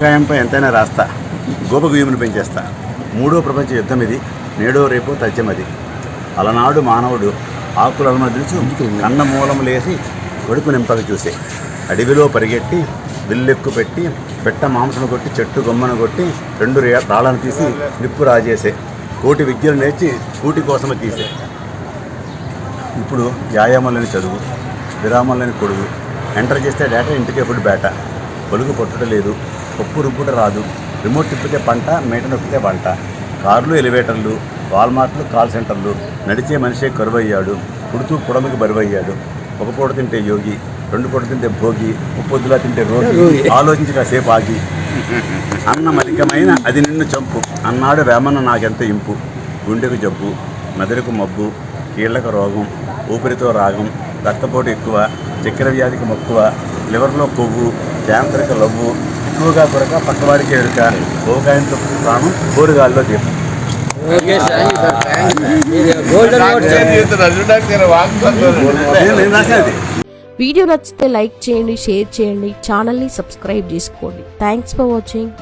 ఆదాయంపై ఎంతైనా రాస్తా. గోపగుయ్యమును పెంచేస్తా. మూడో ప్రపంచ యుద్ధం ఇది. నేడో రేపో తథ్యమది అలనాడు మానవుడు ఆకులను తెలుసు కన్న మూలము లేసి కొడుకు నింపక చూసే. అడవిలో పరిగెట్టి విల్లెక్కు పెట్టి పెట్ట మాంసను కొట్టి చెట్టు గొమ్మను కొట్టి రెండు రే- రాళ్ళను తీసి నిప్పు రాజేసే. కోటి విద్యలు నేర్చి కూటి కోసమే తీసే. ఇప్పుడు వ్యాయామం లేని చదువు విరామం లేని కొడుకు ఎంటర్ చేస్తే డేటా ఇంటికి ఎప్పుడు బేట పొలుగు పొట్టుట లేదు. పప్పు రుబ్బుట రాదు. రిమోట్ తిప్పితే పంట మీట నొక్కితే వంట. కార్లు ఎలివేటర్లు వాల్మార్ట్లు కాల్ సెంటర్లు. నడిచే మనిషే కరువయ్యాడు. పుడుతూ పుడమికి బరువయ్యాడు. ఒక పూట తింటే యోగి రెండు పూట తింటే భోగి ముప్పొద్దులా తింటే రోగి. ఆలోచించి కాసేపు ఆగి. అన్న మలికమైన అది నిన్ను చంపు. అన్నాడు వేమన్న నాకెంత ఇంపు. గుండెకు జబ్బు మెదడుకు మబ్బు కీళ్ళకు రోగం ఊపిరితో రాగం రక్తపోటు ఎక్కువ చక్కెర వ్యాధికి మక్కువ లివర్లో కొవ్వు క్యాన్సర్కి లవ్వు ఎక్కువగా కొరక పక్కవాడికి ఎరుక. పోగాయంతో ప్రాణం కోరుగాల్లో దీపం వీడియో నచ్చితే లైక్ చేయండి షేర్ చేయండి ఛానల్ని సబ్స్క్రైబ్ చేసుకోండి. Thanks for watching